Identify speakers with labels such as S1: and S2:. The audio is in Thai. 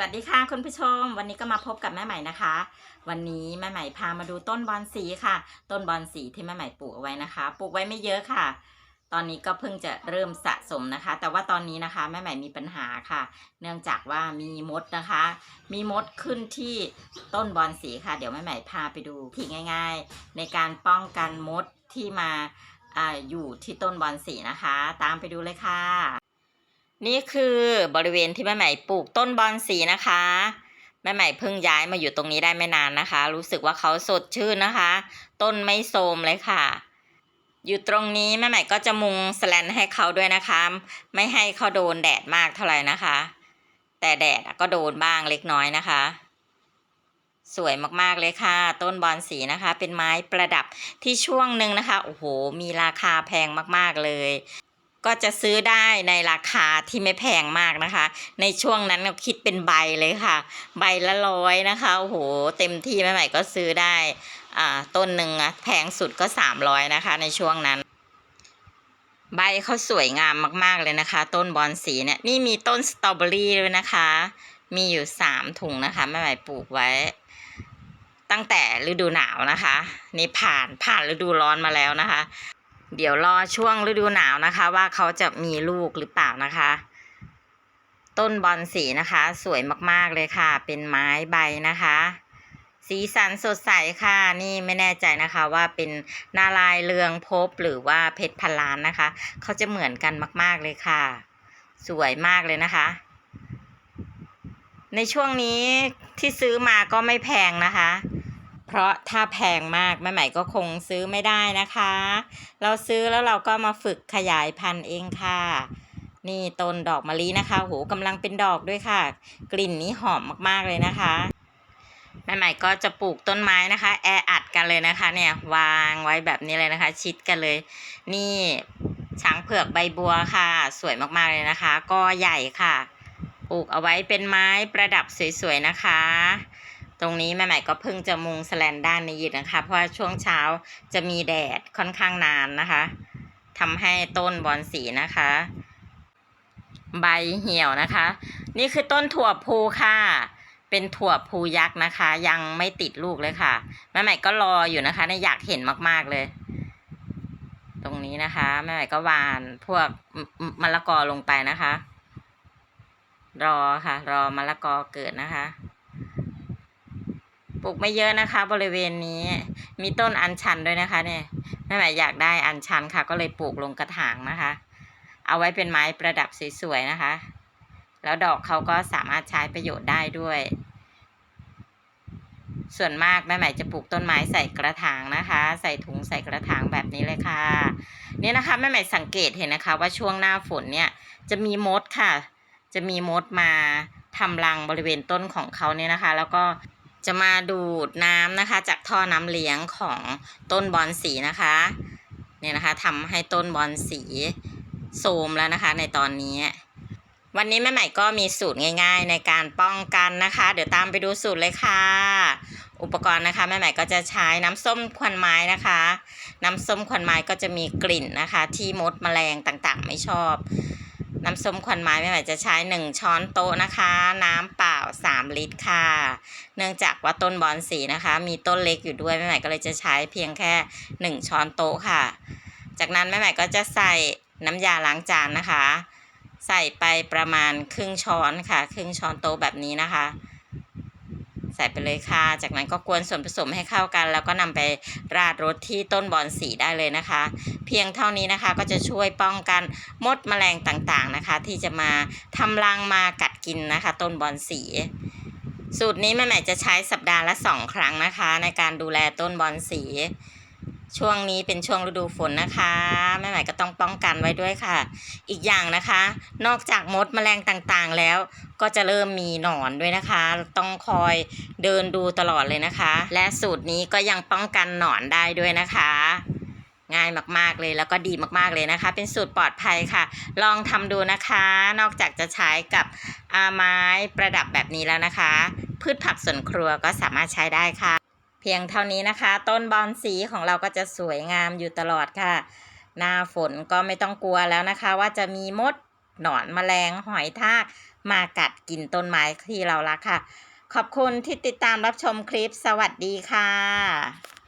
S1: วัสดีค่ะคุณผู้ชม วันนี้ก็มาพบกับแม่ใหม่นะคะ วันนี้แม่ใหม่พามาดูต้นบอนสีค่ะ ต้นบอนสีที่แม่ใหม่ปลูกเอาไว้นะคะ ปลูกไว้ไม่เยอะค่ะ ตอนนี้ก็เพิ่งจะเริ่มสะสมนะคะ แต่ว่าตอนนี้นะคะแม่ใหม่มีปัญหาค่ะ เนื่องจากว่ามีมดนะคะ มีมดขึ้นที่ต้นบอนสีค่ะ เดี๋ยวแม่ใหม่พาไปดูที่ง่าย ๆ ในการป้องกันมดที่มาออยู่ที่ต้นบอนสีนะคะ ตามไปดูเลยค่ะ นี่คือบริเวณที่แม่ใหม่ปลูกต้นบอนสีนะคะ แม่ใหม่เพิ่งย้ายมาอยู่ตรงนี้ได้ไม่นานนะคะ รู้สึกว่าเขาสดชื่นนะคะ ต้นไม่โทรมเลยค่ะ อยู่ตรงนี้แม่ใหม่ก็จะมุงสแลนให้เขาด้วยนะคะ ไม่ให้เขาโดนแดดมากเท่าไหร่นะคะ แต่แดดก็โดนบ้างเล็กน้อยนะคะ สวยมากๆเลยค่ะ ต้นบอนสีนะคะ เป็นไม้ประดับที่ช่วงหนึ่งนะคะโอ้โหมีราคาแพงมากๆเลย ก็จะซื้อได้ในราคาที่ไม่แพงมากนะคะ ในช่วงนั้นเราคิดเป็นใบเลยค่ะ ใบละร้อยนะคะโอ้โหเต็มที่แม่ใหม่ก็ซื้อได้อ่าต้นหนึ่งอะแพงสุดก็สามร้อยนะคะ ในช่วงนั้น ใบเขาสวยงามมากๆเลยนะคะ ต้นบอนสีเนี่ยนี่มีต้นสตรอเบอรี่ด้วยนะคะ มีอยู่สามถุงนะคะแม่ใหม่ปลูกไว้ตั้งแต่ฤดูหนาวนะคะ นี่ผ่านผ่านฤดูร้อนมาแล้วนะคะ เดี๋ยวรอช่วงฤดูหนาวนะคะ ว่าเขาจะมีลูกหรือเปล่านะคะ ต้นบอนสีนะคะ สวยมากๆเลยค่ะ เป็นไม้ใบนะคะ สีสันสดใสค่ะ นี่ไม่แน่ใจนะคะว่าเป็นนาลายเรืองภพหรือว่าเพชรพันล้านนะคะ เขาจะเหมือนกันมาก ๆเลยค่ะ สวยมากเลยนะคะ ในช่วงนี้ที่ซื้อมาก็ไม่แพงนะคะ เพราะถ้าแพงมากแม่ใหม่ก็คงซื้อไม่ได้นะคะ เราซื้อแล้วเราก็มาฝึกขยายพันธุ์เองค่ะ นี่ต้นดอกมะลินะคะโหกำลังเป็นดอกด้วยค่ะ กลิ่นนี้หอมมากๆเลยนะคะแม่ใหม่ก็จะปลูกต้นไม้นะคะ แออัดกันเลยนะคะ เนี่ยวางไว้แบบนี้เลยนะคะ ชิดกันเลย นี่ช้างเผือกใบบัวค่ะ สวยมากๆเลยนะคะ ก็ใหญ่ค่ะ ปลูกเอาไว้เป็นไม้ประดับสวยๆนะคะ ตรงนี้แม่ใหม่ก็เพิ่งจะมุงสแลนด้านนี้อยู่นะคะ เพราะว่าช่วงเช้าจะมีแดดค่อนข้างนานนะคะทำให้ต้นบอนสีนะคะ ใบเหี่ยวนะคะ นี่คือต้นถั่วพูค่ะ เป็นถั่วพูยักษ์นะคะ ยังไม่ติดลูกเลยค่ะ แม่ใหม่ก็รออยู่นะคะเนี่ยอยากเห็นมากๆเลย ตรงนี้นะคะ แม่ใหม่ก็วานพวกมมมะละกอลงไปนะคะ รอค่ะ รอมะละกอเกิดนะคะ ปลูกไม่เยอะนะคะ บริเวณนี้ มีต้นอัญชันด้วยนะคะ เนี่ยแม่หมายอยากได้อัญชันค่ะ ก็เลยปลูกลงกระถางนะคะ เอาไว้เป็นไม้ประดับสวยๆนะคะ แล้วดอกเขาก็สามารถใช้ประโยชน์ได้ด้วย ส่วนมากแม่หม่จะปลูกต้นไม้ใส่กระถางนะคะ ใส่ถุงใส่กระถางแบบนี้เลยค่ะเนี่ยนะคะแม่หม่สังเกตเห็นนะคะ ว่าช่วงหน้าฝนเนี่ยจะมีมดค่ะ จะมีมดมาทำรังบริเวณต้นของเขาเนี่ยนะคะ แล้วก็ จะมาดูดน้ำนะคะ จากท่อน้ำเลี้ยงของต้นบอนสีนะคะเนี่ยนะคะทำให้ต้นบอนสีโทมแล้วนะคะ ในตอนนี้ วันนี้แม่ใหม่ก็มีสูตรง่าย ๆ ในการป้องกันนะคะ เดี๋ยวตามไปดูสูตรเลยค่ะ อุปกรณ์นะคะแม่ใหม่ก็จะใช้น้ำส้มควันไม้นะคะ น้ำส้มควันไม้ก็จะมีกลิ่นนะคะ ที่มดแมลงต่างๆ ไม่ชอบ น้ำส้มควันไม้แม่หม่จะใช้ 1 ช้อนโต๊ะนะคะ น้ำเปล่า 3 ลิตรค่ะ เนื่องจากว่าต้นบอนสีนะคะ มีต้นเล็กอยู่ด้วยแม่ใหม่ก็เลยจะใช้เพียงแค่ 1 ช้อนโต๊ะค่ะ จากนั้นแม่ใหม่ก็จะใส่น้ำยาล้างจานนะคะ ใส่ไปประมาณครึ่งช้อนค่ะ ครึ่งช้อนโต๊ะแบบนี้นะคะ ส่ไปเลยค่ะ จากนั้นก็กวนส่วนผสมให้เข้ากัน แล้วก็นำไปราดรสที่ต้นบอนสีได้เลยนะคะ เพียงเท่านี้นะคะก็จะช่วยป้องกันมดแมลงต่างๆนะคะ ที่จะมาทำรังมากัดกินนะคะ ต้นบอนสี สูตรนี้แม่แม่จะใช้สัปดาห์ละสองครั้งนะคะ ในการดูแลต้นบอนสี ช่วงนี้เป็นช่วงฤดูฝนนะคะแม่ใหม่ก็ต้องป้องกันไว้ด้วยค่ะ อีกอย่างนะคะ นอกจากมดแมลงต่างๆแล้ว ก็จะเริ่มมีหนอนด้วยนะคะ ต้องคอยเดินดูตลอดเลยนะคะ และสูตรนี้ก็ยังป้องกันหนอนได้ด้วยนะคะ ง่ายมากๆเลยแล้วก็ดีมากๆเลยนะคะ เป็นสูตรปลอดภัยค่ะ ลองทำดูนะคะ นอกจากจะใช้กับอาไม้ประดับแบบนี้แล้วนะคะ พืชผักสวนครัวก็สามารถใช้ได้ค่ะ เพียงเท่านี้นะคะ ต้นบอนสีของเราก็จะสวยงามอยู่ตลอดค่ะ หน้าฝนก็ไม่ต้องกลัวแล้วนะคะ ว่าจะมีมดหนอนแมลงหอยทากมากัดกินต้นไม้ที่เรารักค่ะ ขอบคุณที่ติดตามรับชมคลิปสวัสดีค่ะ